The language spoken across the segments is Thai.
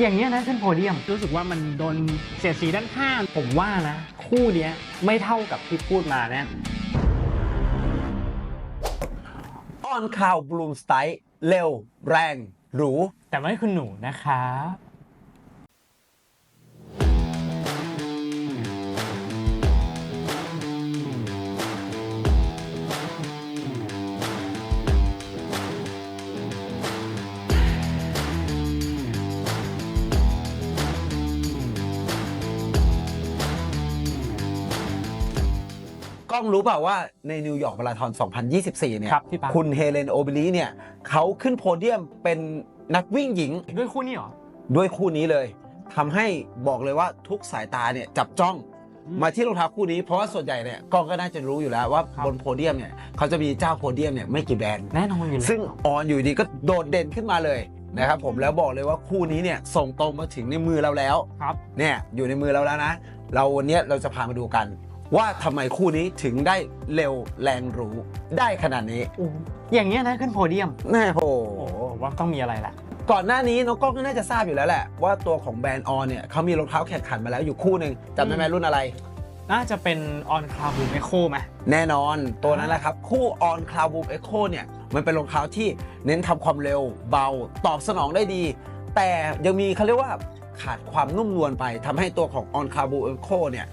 อย่างเงี้ยนะขึ้นโพเดียม รู้สึกว่ามันโดนเสียดสีด้านข้างผมว่านะ คู่เนี้ยไม่เท่ากับที่พูดมาแน่ออนคาวบลูมสไตล์เร็ว แรง หรู แต่ไม่คุณหนูนะครับ กล้องรู้เปล่าว่าในนิวยอร์กมาราธอน 2024 เนี่ย ครับพี่ปั๊บคุณเฮเลนโอเบลีเนี่ยเขาขึ้นโพเดียมเป็นนักวิ่งหญิงด้วยคู่นี้เหรอ ด้วยคู่นี้เลยทำให้บอกเลยว่าทุกสายตาเนี่ยจับจ้องอืมมาที่รองเท้าคู่นี้เพราะว่าส่วนใหญ่เนี่ยกล้องก็น่าจะรู้อยู่แล้วว่าครับ บนโพเดียมเนี่ยเขาจะมีเจ้าโพเดียมเนี่ยไม่กี่แบรนด์ แน่นอนอยู่แล้วซึ่งออนอยู่ดีก็โดดเด่นขึ้นมาเลยนะครับผมแล้วบอกเลยว่าคู่นี้เนี่ยส่งตรงมาถึงในมือเราแล้ว ครับ เนี่ยอยู่ในมือเราแล้วนะ เราวันเนี้ยเราจะพามาดูกัน ว่าทำไมคู่นี้ถึงได้เร็วแรงหรูได้ขนาดนี้อย่างเงี้ยนะขึ้นโพเดียมแน่โห โอ้โหผมว่าต้องมีอะไรแหละ ก่อนหน้านี้น้องกล้องก็น่าจะทราบอยู่แล้วแหละ ว่าตัวของแบรนด์ออนเนี่ยเขามีรองเท้าแข่งขันมาแล้วอยู่คู่หนึ่งจำได้ไหมรุ่นอะไร น่าจะเป็นออนคลาวบูมเอโคไหมแน่นอนตัวนั้นแหละครับ คู่ On Cloud Boom Echo เนี่ยมันเป็นรองเท้าที่เน้นทำความเร็วเบาตอบสนองได้ดี แต่ยังมีเขาเรียกว่าขาดความนุ่มนวลไปทำให้ตัวของ On Cloud Boom Echo เนี่ย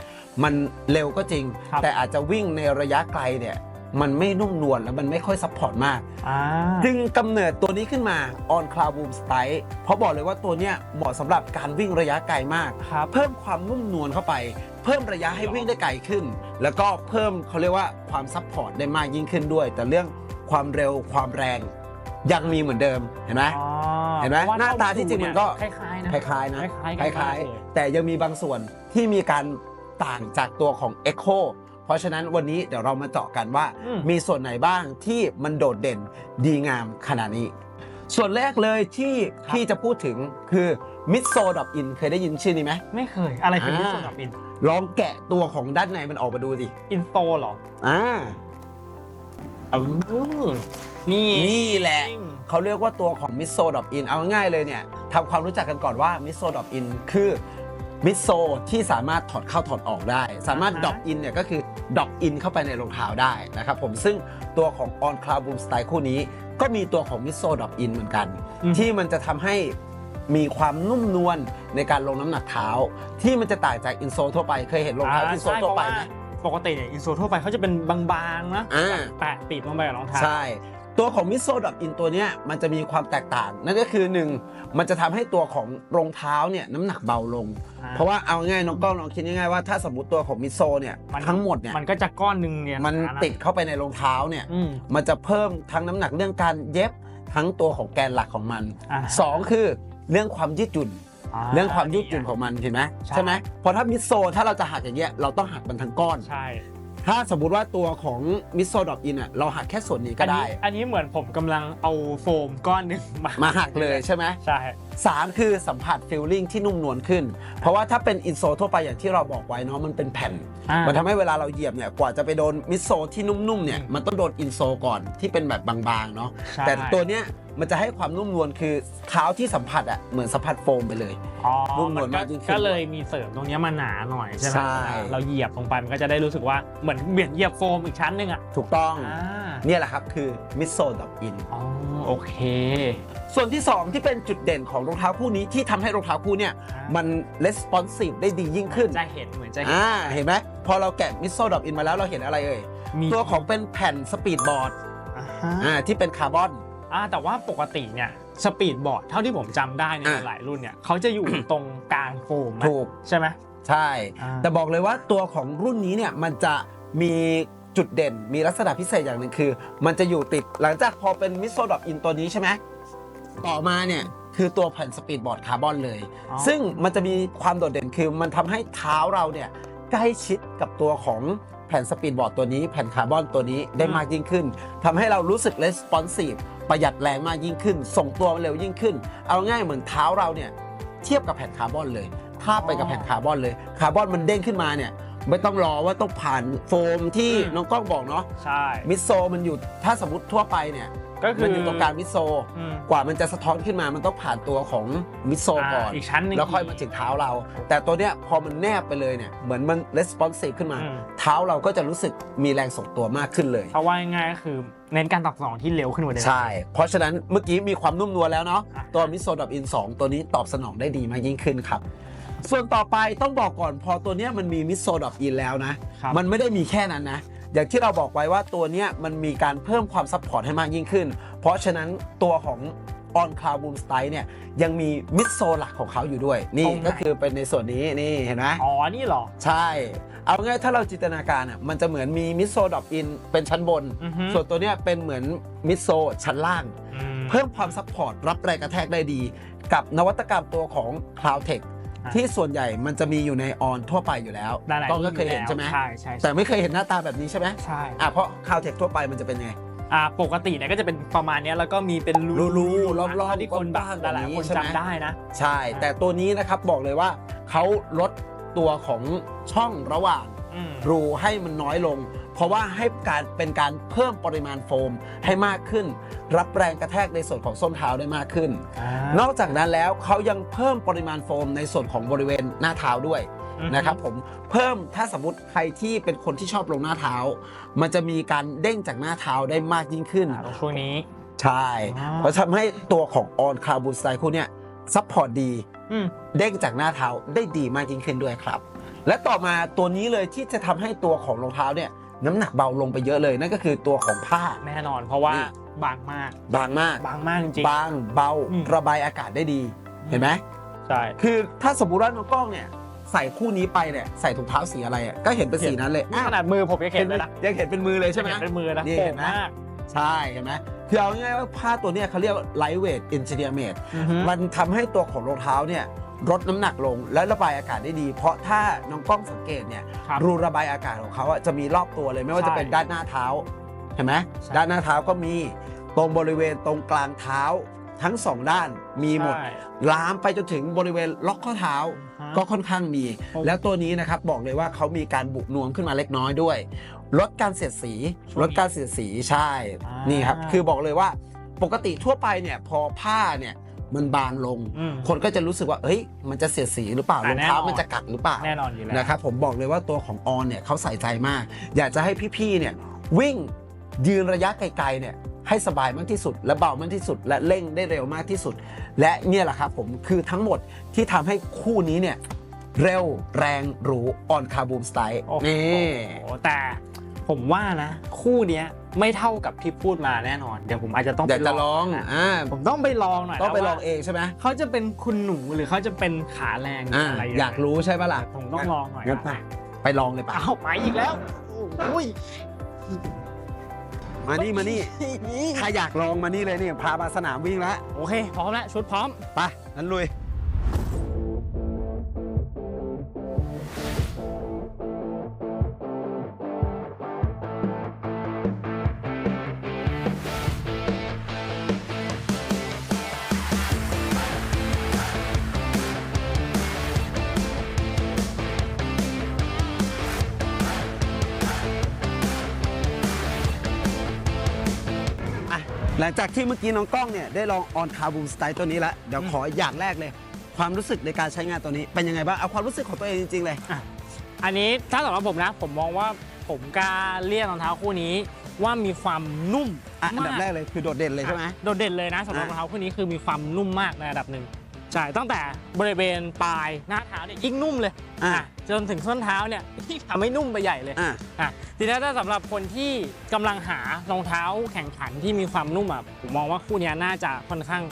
มันเร็วก็จริง ครับ แต่อาจจะวิ่งในระยะไกลเนี่ยมันไม่นุ่มนวลแล้วมันไม่ค่อยซัพพอร์ตมาก อ่า จึงกำเนิดตัวนี้ขึ้นมา On Cloud Boom Style เพราะบอกเลยว่าตัวเนี้ยเหมาะสำหรับการวิ่งระยะไกลมาก ครับ เพิ่มความนุ่มนวลเข้าไป เพิ่มระยะให้วิ่งได้ไกลขึ้น แล้วก็เพิ่มเขาเรียกว่าความซัพพอร์ตได้มากยิ่งขึ้นด้วย แต่เรื่องความเร็วความแรงยังมีเหมือนเดิมเห็นไหม อ๋อเห็นไหมพระว่หน้าตาที่จริงมันก็ คล้ายๆนะ คล้ายๆนะคล้ายๆกันคล้ายมากเลยๆแต่ยังมีบางส่วนที่มีการ ต่างจากตัวของ Echo เพราะฉะนั้นวันนี้เดี๋ยวเรามาเจาะกันว่า อืม มีส่วนไหนบ้างที่มันโดดเด่นดีงามขนาดนี้ ส่วนแรกเลยที่พี่จะพูดถึงคือ m i d s o l d in เคยได้ยินชื่อนี้ไหม ไม่เคย อะไรคืออ่ามิสโซดับอินลองแกะตัวของด้านในมันออกมาดูสิอินโตเหรออ่า อืมนี่นี่แหละเขาเรียกว่าตัวของ m i d s o l d in เอาง่ายๆเลยเนี่ยทำความรู้จักกันก่อนว่า m i d s o l d in คือ มิดโซที่สามารถถอดเข้าถอดออกได้ สามารถดรอปอินเนี่ยก็คือดรอปอินเข้าไปในรองเท้าได้นะครับผมซึ่งตัวของ On Cloud Boom Style คู่นี้ ก็มีตัวของมิดโซดรอปอินเหมือนกันอืมที่มันจะทำให้มีความนุ่มนวลในการลงน้ำหนักเท้า ที่มันจะต่างจากอินโซทั่วไปเคยเห็นรองเท้าอินโซทั่วไปไหมปกติเนี่ยอินโซทั่วไปเขาจะเป็นบางๆนะอ่าแปะติดลงไปกับรองเท้าใช่ ตัวของมิโซด o อินตัวเนี้ยมันจะมีความแตกต่าง นั่นก็คือ1มันจะทำให้ตัวของรองเท้าเนี่ยน้ำหนักเบาลงอ่าเพราะว่าเอาง่ายน้องกล้องลองคิดง่ายๆว่าถ้าสมมติตัวของมิโซเนี่ยมันทั้งหมดเนี่ยมันก็จะก้อนหนึ่งเนี่ยมันหาะติดเข้าไปในรองเท้าเนี่ยอืมมันจะเพิ่มทั้งน้ำหนักเรื่องการเย็บทั้งตัวของแกนหลักของมันอ่าสองคือเรื่องความยืดหยุ่นาเรื่องความยืดหยุ่นของมันเห็นไหมใช่ใช่ไหมเพราะถ้ามิโซถ้าเราจะหักอย่างเงี้ยเราต้องหักมันทั้งก้อนใช่ ถ้าสมมุติว่าตัวของมิโซด o อินอะเราหักแค่ส่วนนี้ก็ได้ อันนี้อันนี้เหมือนผมกำลังเอาโฟมก้อนหนึ่งมามาหักเลยใช่ไหม ใช่ สามคือสัมผัสฟิลลิ่งที่นุ่มนวลขึ้น เพราะว่าถ้าเป็นอินโซทั่วไปอย่างที่เราบอกไว้เนาะมันเป็นแผ่น อ่ามันทำให้เวลาเราเหยียบเนี่ยกว่าจะไปโดนมิดโซที่นุ่มๆเนี่ยอืมมันต้องโดนอินโซก่อนที่เป็นแบบบางๆเนาะใช่ แต่ตัวเนี้ย มันจะให้ความนุ่มนวลคือเท้าที่สัมผัสอะเหมือนสัมผัสโฟมไปเลย อ๋อนุ่มนวลมันก็มากยิ่งขึ้นก็เลยมีเสริมตรงเนี้ยมาหนาหน่อยใช่ไหมใช่ เราเหยียบลงไปมันก็จะได้รู้สึกว่าเหมือนเบียดเหยียบโฟมอีกชั้นหนึ่งอะถูกต้องอ่าเนี่ยแหละครับคือมิดโซด o อิน อ๋อโอเคส่วนที่ 2 ที่เป็นจุดเด่นของรองเท้าคู่นี้ที่ทำให้รองเท้าคู่เนี่ยอ่ามัมัน responsive ได้ดียิ่งขึ้นจะเห็นเหมือนจะเห็นอ่าเห็นไหมพอเราแกะมิดโซด o อินมาแล้วเราเห็นอะไรเอ่ย มีตัวของเป็นแผ่นสปีดบอร์ดอ่าฮะ อ่าที่เป็นคาร์บอน อ่าแต่ว่าปกติเนี่ยสปีดบอร์ดเท่าที่ผมจำได้ในอะ หลายรุ่นเนี่ยเขาจะอยู่ ตรงกลางโฟมไหมถูก ใช่ไหมใช่ อ่า แต่บอกเลยว่าตัวของรุ่นนี้เนี่ยมันจะมีจุดเด่นมีลักษณะพิเศษอย่างหนึ่งคือ มันจะอยู่ติดหลังจากพอเป็นมิโซดอ p อินตัวนี้ใช่ไหมต่อมาเนี่ยคือตัวแผ่นสปีดบอร์ดคาร์บอนเลย อ๋อ ซึ่งมันจะมีความโดดเด่นคือมันทำให้เท้าเราเนี่ยใกล้ชิดกับตัวของแผ่นสปีดบอร์ดตัวนี้ แผ่นคาร์บอนตัวนี้ได้มากยิ่งขึ้นทำให้เรารู้สึก responsive ป ระหยัดแรงมากยิ่งขึ้น ส่งตัวเร็วยิ่งขึ้น เอาง่ายเหมือนเท้าเราเนี่ยเทียบกับแผ่นคาร์บอนเลยทาบไปกับแผ่นคาร์บอนเลย คาร์บอนมันเด้งขึ้นมาเนี่ยไม่ต้องรอว่าต้องผ่านโฟมที่อืมน้องกล้องบอกเนาะใช่มิดโซมันอยู่ถ้าสมมติทั่วไปเนี่ย ก็คือมันอยู่ตรงกลางมิดโซลอืม กว่ามันจะสะท้อนขึ้นมามันต้องผ่านตัวของมิดโซลก่อน อีกชั้นหนึง แล้วค่อยมาถึงเท้าเรา แต่ตัวเนี้ยพอมันแนบไปเลยเนี่ยเหมือนมัน responsive ขึ้นมา อืม เท้าเราก็จะรู้สึกมีแรงส่งตัวมากขึ้นเลยเพราะว่าง่ายๆก็คือเน้นการตอบสนองที่เร็วขึ้นกว่าเดิม ใช่ เพราะฉะนั้นเมื่อกี้มีความนุ่มนวลแล้วเนาะ อะ ตัวมิโซดับอิน 2 ตัวนี้ตอบสนองได้ดีมากยิ่งขึ้นครับ ส่วนต่อไปต้องบอกก่อนพอตัวเนี้ยมันมีมิโซดับอินแล้วนะ ครับ มันไม่ได้มีแค่นั้นนะ อย่างที่เราบอกไว้ว่าตัวเนี้ยมันมีการเพิ่มความซัพพอร์ตให้มากยิ่งขึ้น เพราะฉะนั้นตัวของ On Cloud Boom Style เนี่ยยังมีมิดโซหลักของเขาอยู่ด้วย นี่ก็คือเป็นในส่วนนี้นี่เห็นไหมอ๋อ นี่เหรอ ใช่ เอาง่ายถ้าเราจินตนาการอะมันจะเหมือนมีมิดโซดอกอินเป็นชั้นบนอือฮึส่วนตัวเนี้ยเป็นเหมือนมิดโซชั้นล่างอืมเพิ่มความซัพพอร์ตรับแรงกระแทกได้ดี กับนวัตกรรมตัวของ Cloud Tech อะ ที่ส่วนใหญ่มันจะมีอยู่ในออนทั่วไปอยู่แล้วได้ๆต้องก็เคยเห็นใช่ไหมใช่ใช่แต่ไม่เคยเห็นหน้าตาแบบนี้ใช่ไหมใช่อะเพราะ Cloud Tech ทั่วไปมันจะเป็นไงอ่าปกติเนี่ยก็จะเป็นประมาณเนี้ยแล้วก็มีเป็นรูรูๆรอบๆที่คนแบบกว้างๆหลายแบบนี้ๆคนใช่ไหมจำได้นะ ใช่ แต่ตัวนี้นะครับบอกเลยว่าเขาลดตัวของช่องระหว่างอืมรูให้มันน้อยลง เพราะว่าให้การเป็นการเพิ่มปริมาณโฟมให้มากขึ้น รับแรงกระแทกในส่วนของส้นเท้าได้มากขึ้น นอกจากนั้นแล้วเขายังเพิ่มปริมาณโฟมในส่วนของบริเวณหน้าเท้าด้วยอือฮึนะครับผมเพิ่มถ้าสมมติใครที่เป็นคนที่ชอบลงหน้าเท้า มันจะมีการเด้งจากหน้าเท้าได้มากยิ่งขึ้นอ่าตรงช่วงนี้ใช่อ๋อเพราะทำให้ตัวของออนคาบูสไตคู่เนี้ยซัพพอร์ตดีอืมเด้งจากหน้าเท้าได้ดีมากยิ่งขึ้นด้วยครับ และต่อมาตัวนี้เลยที่จะทำให้ตัวของรองเท้าเนี่ย น้ำหนักเบาลงไปเยอะเลยนั่นก็คือตัวของผ้า แน่นอนเพราะว่านี่ บางมาก บางมาก บางมากจริง บางเบาอืม ระบายอากาศได้ดี เห็นไหมๆใช่ คือถ้าสมมติว่าน้องกล้องเนี่ยใส่คู่นี้ไปเนี่ยใส่ถุงเท้าสีอะไรอะก็เห็นเป็นสีนั้นเลยนี่ขนาดมือผมยังเห็นเลยนะยังเห็นเป็นมือเลยใช่ไหม ยังเห็นเป็นมือนะนี่โป่เห็งนไหม มากใช่เห็นไหมคือเอาง่ายๆว่าผ้าตัวเนี้ยเขาเรียกว่า lightweight engineer made อือฮึ มันทำให้ตัวของรองเท้าเนี่ย ลดน้ำหนักลงและระบายอากาศได้ดี เพราะถ้าน้องกล้องสังเกตเนี่ยครับรูระบายอากาศของเขาอะจะมีรอบตัวเลยไม่ว่าใช่จะเป็นด้านหน้าเท้าเห็นไหมใช่ ด้านหน้าเท้าก็มีตรงบริเวณตรงกลางเท้าทั้งสองด้านมีหมด ใช่ลามไปจนถึงบริเวณล็อกข้อเท้า ฮะ ก็ค่อนข้างมีโอ้แล้วตัวนี้นะครับบอกเลยว่าเขามีการบุนวมขึ้นมาเล็กน้อยด้วย ลดการเสียดสี ช่วงนี้ลดการเสียดสีใช่ อ่านี่นี่ครับ คือบอกเลยว่าปกติทั่วไปเนี่ยพอผ้าเนี่ย มันบางลง อืมคนก็จะรู้สึกว่าเฮ้ย มันจะเสียดสีหรือเปล่าอ่ารองเท้าแน่นอน มันจะกัดหรือเปล่า แน่นอนอยู่แล้ว นะครับผมบอกเลยว่าตัวของออนเนี่ยเขาใส่ใจมาก อยากจะให้พี่ๆเนี่ยวิ่งยืนระยะไกลๆเนี่ยให้สบายมากที่สุด และเบามากที่สุด และเร่งได้เร็วมากที่สุด และเนี่ยแหละครับผมคือทั้งหมดที่ทำให้คู่นี้เนี่ยเร็วแรงหรูออนคาบูมสไตล์โอ้โหนี่ แต่ ผมว่านะ คู่เนี้ยไม่เท่ากับที่พูดมาแน่นอน เดี๋ยวผมอาจจะต้องเดี๋ยวไปจะลองนะอ่าผมต้องไปลองหน่อยต้องไปนะลว่าองเองใช่ไหมเขาจะเป็นคุณหนูหรือเขาจะเป็นขาแรงอ่าอะไรงไงอยากรู้ใช่ปะล่ะผมต้องลองหน่อยงั้นไปไปลองเลยปะเอาไปอีกแล้วอุ้ยมานี่มานี่ถ้าอยากลองมานี่เลยนี่พามาสนามวิ่งแล้วโอเคพร้อมแล้วชุดพร้อม ไปนั้นลุย ลังจากที่เมื่อกี้น้องกล้องเนี่ยได้ลองออนคาบูมสไตล์ตัวนี้แล้วเดี๋ยวขออย่างแรกเลย ความรู้สึกในการใช้งานตัวนี้เป็นยังไงบ้างเอาความรู้สึกของตัวเองจริงๆเลยอันนี้ถ้าสำหรับผมนะ ผมมองว่าผมกล้าเรียกรองเท้าคู่นี้ว่ามีความนุ่มอะอันดับมากแรกเลยคือโดดเด่นเลยใช่ไหมอะโดดเด่นเลยนะสำหรับรอะองเท้าคู่นี้คือมีความนุ่มมากในระดับหนึ่งใช่ตั้งแต่บริเวณปลายหน้าเท้าเนี่ยยิ่งนุ่มเลย อะ อะจนถึงส้นเท้าเนี่ยยิ่งทำให้นุ่มไปใหญ่เลยอะ อะทีนี้ถ้าสำหรับคนที่กำลังหารองเท้าแข่งขันที่มีความนุ่มอะผมมองว่าคู่เนี้ยน่าจะค่อนข้าง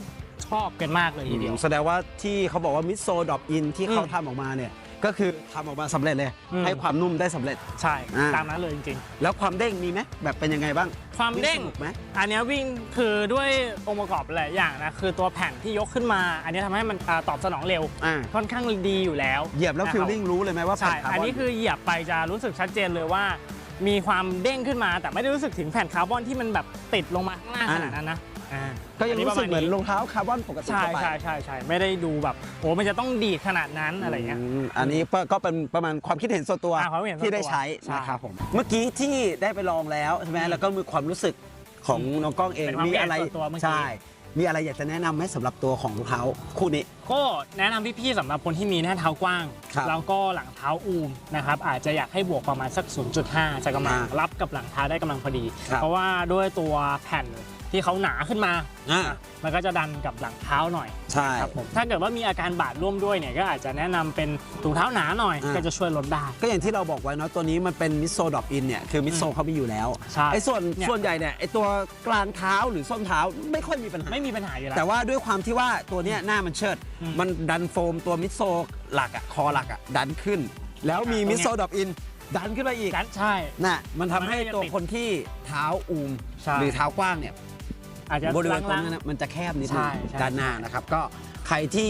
ชอบกันมากเลยทีเดียว แสดงว่าที่เขาบอกว่ามิโซดอปอินที่เขาอืม ทำออกมาเนี่ย ก็คือทำออกมาสำเร็จเลย อืม ให้ความนุ่มได้สำเร็จ ใช่ อะตามนั้นเลยจริง แล้วความเด้งมีไหมแบบเป็นยังไงบ้างๆ ความเด้ง สนุกไหม อันเนี้ยวิ่งคือด้วยองค์ประกอบหลายอย่างนะ คือตัวแผ่นที่ยกขึ้นมา อันเนี้ยทำให้มันอ่าตอบสนองเร็ว อ่า ค่อนข้างดีอยู่แล้วเหยียบแล้วนะฟิลรับ ลิ่งรู้เลยไหมว่าใช่แผ่นคาร์บอนอันนี้คือเหยียบไปจะรู้สึกชัดเจนเลยว่า มีความเด้งขึ้นมาแต่ไม่ได้รู้สึกถึงแผ่นคาร์บอนที่มันแบบติดลงมาข้างล่างขนาดนั้นนะอ่าก็ยังรู้สึกเหมือนรองเท้าคาร์บอนปกติใช่ทั่วไปใช่ใช่ใช่ไม่ได้ดูแบบโอ้มันจะต้องดีดขนาดนั้นอะไรเงี้ยมอันนี้ก็ก็เป็นประมาณความคิดเห็นส่วนตัวอ่าความคิดเห็นส่วนตัวที่ได้ใช้ใช่นะครับผมเมื่อกี้ที่ได้ไปลองแล้วใช่ไหมอืมแล้วก็มีความรู้สึกของน้องกล้องเองเป็นความมีอะไรแปลกส่วนตัวเมื่อกี้ ใช่ มีอะไรอยากจะแนะนำไหมสำหรับตัวของรองเท้าคู่นี้ ก็แนะนำพี่ๆสำหรับคนที่มีหน้าเท้ากว้าง ครับ แล้วก็หลังเท้าอูมนะครับอาจจะอยากให้บวกประมาณสัก 0.5 จะกำลังอ่ารับกับหลังเท้าได้กำลังพอดี ครับเพราะว่าด้วยตัวแผ่น ที่เขาหนาขึ้นมา อ่า มันก็จะดันกับหลังเท้าหน่อยใช่ ครับผมถ้าเกิดว่ามีอาการบาดร่วมด้วยเนี่ยก็อาจจะแนะนำเป็นถุงเท้าหนาหน่อย อ่า ก็จะช่วยลดได้ ก็อย่างที่เราบอกไว้เนาะตัวนี้มันเป็นมิโซดอปอินเนี่ยคือมิโซเขามีอยู่แล้วใช่ไอ้ส่วนเนี่ย ส่วนใหญ่เนี่ยไอ้ตัวกลางเท้าหรือส้นเท้าไม่ค่อยมีปัญหา ไม่มีปัญหาอยู่แล้ว แต่ว่าด้วยความที่ว่าตัวเนี้ยหน้ามันเชิด อืมมันดันโฟมตัวมิโซหลักอะคอหลักอะดันขึ้น แล้วมีอ่าตรงเนี้ย มิโซดอปอินดันขึ้นมาอีกกันใช่ น่ะมันทำให้มันก็จะตัวติดคนที่เท้าอูม ใช่ หรือเท้ากว้างเนี่ย อาจจะบริเวณตรงล้างนั้นนะมันจะแคบนิดนึใช่งใช่ด้านหน้านะครับ ก็ใครที่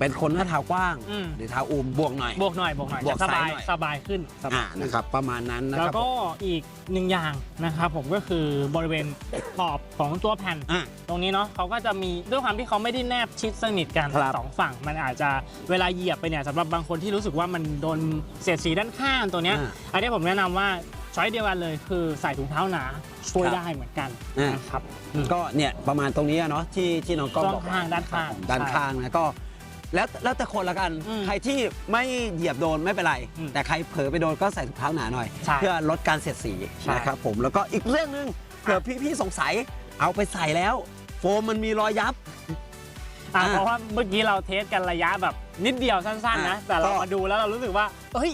เป็นคนหน้าเท้ากว้าง อืม หรือเท้าอูมบวกหน่อยๆบวกหน่อยบวกหน่อยบวกจะสบายไซส์หน่อย สบายขึ้นสบาอ่ายขึ้น นะครับ ประมาณนั้นนะคแล้วรับก็อีกหนึ่งอย่างนะครับผมก็คือบริเวณขอบของตัวแผ่น อะ ตรงนี้เนาะเขาก็จะมีด้วยความที่เขาไม่ได้แนบชิดสนิทกันครับสองฝั่ง มันอาจจะเวลาเหยียบไปเนี่ยสำหรับ บางคนที่รู้สึกว่ามันโดนเสียดสีด้านข้างตัวเนี้ยอ่า อันนี้ผมแนะนำว่า ช้อยเดียวกันเลยคือใส่ถุงเท้าหนาช่วยครับได้เหมือนกันอ่านนะครับอืมก็เนี่ยประมาณตรงนี้อะเนาะที่ที่น้องก้องบอกด้านข้างด้านข้างด้านใช่ข้างนะก็แล้วแล้วแต่คนละกันอืมใครที่ไม่เหยียบโดนไม่เป็นไรอืมแต่ใครเผลอไปโดนก็ใส่ถุงเท้าหนาหน่อยใช่เพื่อลดการเสียดสีใช่นะครับผมแล้วก็อีกเรื่องหนึงเผื่อพี่ๆสงสัยเอาไปใส่แล้ว โฟมมันมีรอยยับอะอ่าเพราะว่าเมื่อกี้เราเทสกันระยะแบบนิดเดียวสั้นๆนะอ่าแต่เราก็มาดูแล้วเรารู้สึกว่าเอ้ย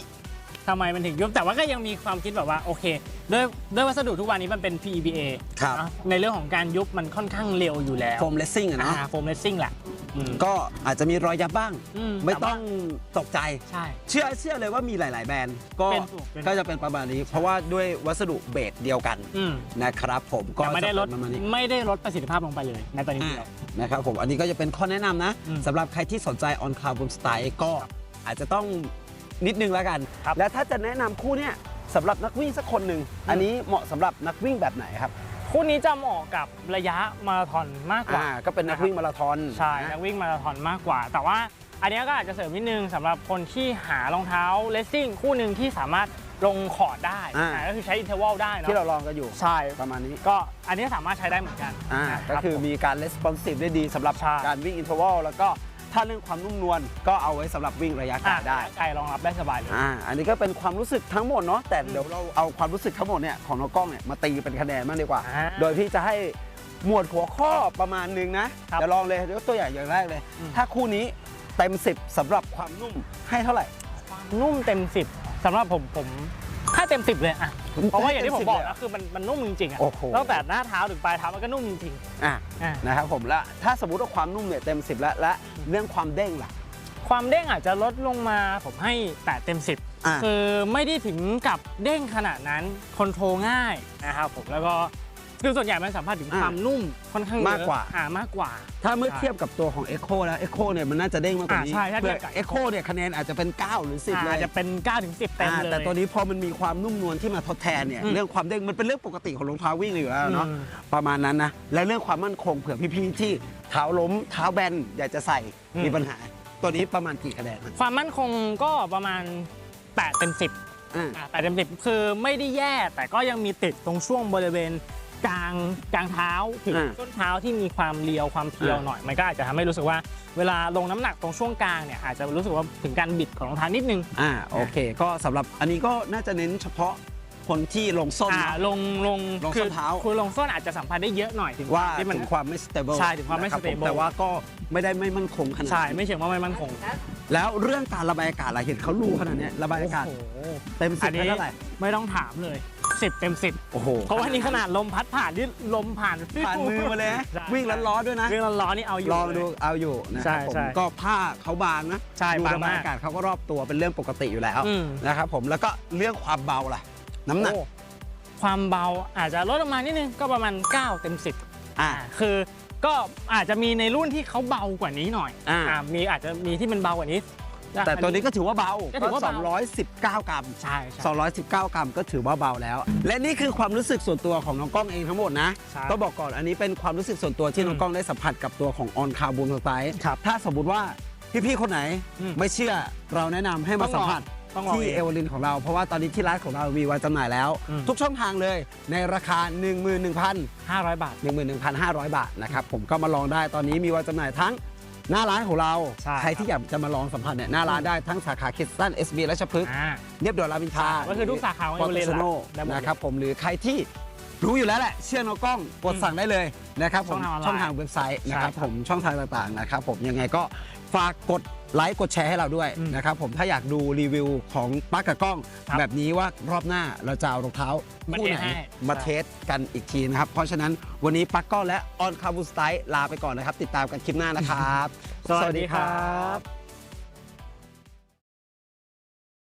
ทำไมมันถึงยุบแต่ว่าก็ยังมีความคิดแบบว่าโอเคด้วยด้วยวัสดุทุกวันนี้มันเป็น PEBA ครับเนอะในเรื่องของการยุบมันค่อนข้างเร็วอยู่แล้วโฟมเลสซิ่งอะเนาะโฟมเลสซิ่งแหละอืมก็อาจจะมีรอยยับบ้าง อืมไม่แต่ว่าต้องตกใจ ใช่ เชื่อเชื่อเลยว่ามีหลาย ๆ แบรนด์ก็เป็นถูกเป็น ก็จะเป็นประมาณนี้ เพราะว่าด้วยวัสดุเบสเดียวกันอืมนะครับ ผมก็แต่ไม่ได้ลดจะเป็นประมาณนี้ไม่ได้ลดประสิทธิภาพลงไปเลยในตอนนี้เดียว นะครับผมอันนี้ก็จะเป็นข้อแนะนำนะอืม สำหรับใครที่สนใจ on cloud boom style ก็อาจจะต้อง นิดนึงแล้วกัน ครับแล้วถ้าจะแนะนำคู่เนี้ยสำหรับนักวิ่งสักคนหนึ่งอันนี้เหมาะสำหรับนักวิ่งแบบไหนครับคู่นี้จะเหมาะกับระยะมาราธอนมากกว่า อ่าก็เป็นนักวิ่งมาราธอนใช่นะนักวิ่งมาราธอนมากกว่า แต่ว่าอันเนี้ยก็อาจจะเสริมนิดนึงสำหรับคนที่หารองเท้าเลสซิ่งคู่หนึ่งที่สามารถลงคอร์ดได้อ่าอ่าก็คือใช้อินเทอร์วัลได้เนาะที่เราลองกันอยู่ใช่ ประมาณนี้ก็อันนี้สามารถใช้ได้เหมือนกันอ่านะก็รับคือผม มีการ responsive ได้ดีสำหรับใช่ การวิ่ง interval แล้วก็ ถ้าเรื่องความนุ่มนวลก็เอาไว้สำหรับวิ่งระยะไกลอ่าได้ ไกลรองรับได้สบายเลย อ่า อันนี้ก็เป็นความรู้สึกทั้งหมดเนาะ แต่เดี๋ยวเราเอาความรู้สึกทั้งหมดเนี่ยของน้องกล้องเนี่ยมาตีเป็นคะแนนมากดีกว่า อ่าโดยพี่จะให้หมวดหัวข้อประมาณหนึ่งนะ ครับเดี๋ยวลองเลยยกตัวอย่างอย่างแรกเลย อืม ถ้าคู่นี้เต็ม 10สำหรับความนุ่มให้เท่าไหร่ นุ่มเต็ม 10สำหรับผมผม ให้เต็ม10เลยอะเพราะว่าอย่างที่ผมบอกนะคือมันมันนุ่มจริงๆอะโอ้โห ตั้งแต่หน้าเท้าถึงปลายเท้ามันก็นุ่มจริงอะๆอ่านะครับผมและถ้าสมมติว่าความนุ่มเนี่ยเต็ม 10 แล้วและเรื่องความเด้งล่ะ ความเด้งอาจจะลดลงมาผมให้แปดเต็ม10อะ คือไม่ได้ถึงกับเด้งขนาดนั้นคอนโทรลง่ายนะครับผมแล้วก็ คือส่วนใหญ่มันสัมผัสถึงอ่าความนุ่มค่อนข้างเยอะมากกว่า อ่ามากกว่า ถ้าเมื่อใช่เทียบกับตัวของ Echo แล้ว Echo เนี่ยมันน่าจะเด้งมากกว่านี้อ่าใช่ถ้าเทียบกับเอ็กโคเนี่ยคะแนนอาจจะเป็น 9 หรือ 10 เลอายจจะเป็น9ถึง10เต็มอ่าเลย แต่ตัวนี้พอมันมีความนุ่มนวลที่มาทดแทนเนี่ยอืมเรื่องความเด้งมันเป็นเรื่องปกติของรองเท้าวิ่งเลยอยู่แล้วเนาะอืม ประมาณนั้นนะและเรื่องความมั่นคงเผื่อพี่ๆที่เท้าล้มเท้าแบนอยากจะใส่อืมมีปัญหา ตัวนี้ประมาณกี่คะแนนความมั่นคงก็ประมาณ8เต็ม10อ่า อ่า8เต็ม10 คือไม่ได้แย่แต่ก็ยังมีติดตรงช่วงบริเวณ กลางกลางเท้าถึงอ่า ส้นเท้าที่มีความเรียวความเพียวอ่าหน่อยมันก็อาจจะทำให้รู้สึกว่าเวลาลงน้ำหนักตรงช่วงกลางเนี่ยอาจจะรู้สึกว่าถึงการบิดของรองเท้านิดนึงอ่าโอเค ก็สำหรับอันนี้ก็น่าจะเน้นเฉพาะคนที่ลงส้นอ่าเนาะ ลงลงลงคืส้นเท้าคือลงส้นอาจจะสัมผัสได้เยอะหน่อยถึงว่าที่มันถึงความไม่ stable ใช่ถึงความไม่นะครับผ stable แต่ว่าก็ไม่ได้ไม่มั่นคงขนาดใช่นั้นไม่เชิงว่าไม่มั่นคงแล้วเรื่องการระบายอากาศล่ะเห็นเขารู้ขนาดเนี้ยระบายอากาศโอ้โหเต็มสิอับนนี้ให้เท่าไหร่ ไม่ต้องถามเลย 10 เต็ม 10 โอ้โหเพราะว่านี่ขนาดลมพัดผ่านนี่ลมผ่านผ่านมือมาเลยนะใช่วิ่งร้อนๆด้วยนะ วิ่งร้อนๆนี่เอาอยู่ ลองดูเลยเอาอยู่นะคใช่รับผมใช่ก็ผ้าเขาบางนะใช่ดูบางระบายมากอากาศเขาก็รอบตัวเป็นเรื่องปกติอยู่แล้วอืม นะครับผมแล้วก็เรื่องความเบาล่ะ น้ำหนักโอ้ความเบาอาจจะลดลงมานิดนึงก็ประมาณ 9 เต็ม 10 อ่า คือก็อาจจะมีในรุ่นที่เขาเบากว่านี้หน่อยอ่าอ่ามีอาจจะมีที่มันเบากว่านี้ แต่ตัวนี้ก็ถือว่าเบาก็ถือว่าเบา 219 กรัม ใช่ใช่ 219 กรัมก็ถือว่าเบาแล้ว และนี่คือความรู้สึกส่วนตัวของน้องกล้องเองทั้งหมดนะ ใช่ก็บอกก่อนอันนี้เป็นความรู้สึกส่วนตัวที่น้องอืมกล้องได้สัมผัสกับตัวของออนคาบูมสไตล์ครับถ้าสมมติว่าพี่ๆคนไหนอืมไม่เชื่อเราแนะนำให้มาต้องลองสัมผัสต้องลองที่เองเอเวอรินของเรา เพราะว่าตอนนี้ที่ร้านของเรามีวางจำหน่ายแล้ว อืม ทุกช่องทางเลยในราคา 11,000 500บาท 11,500 บาทนะครับผมก็มาลองได้ตอนนี้มีวางจำหน่ายทั้ง หน้าร้านของเราใช่ใครที่อยากจะมาลองสัมผัสเนี่ยหน้าร้านได้ทั้งสาขาคิดตันเอสบีและชพฤกษ์อ่าเรียบด่วนรามอินทราก็คือทุกสาขาของปอ Everland เตชโนได้หมดเลยนะครับผมหรือใครที่รู้อยู่แล้วแหละ เชื่อน้องกล้องกดสั่งได้เลยนะครับผมช่ช่อองงทาทางงออนไลน์เว็บไซต์นะครับใช่ครับ ผมช่องทางต่างๆนะครับผมยังไงก็ฝากกด ไลค์กดแชร์ให้เราด้วยอืมนะครับผมถ้าอยากดูรีวิวของปักกับกล้อง ครับแบบนี้ว่ารอบหน้าเราจะเอารองเท้ามาคู่เทสไหนให้ มาใช่เทสกันอีกทีนะครับ เพราะฉะนั้นวันนี้ปักก้อนและออนคาบูสไตล์ลาไปก่อนนะครับ ติดตามกันคลิปหน้านะครับสวัสดีครับ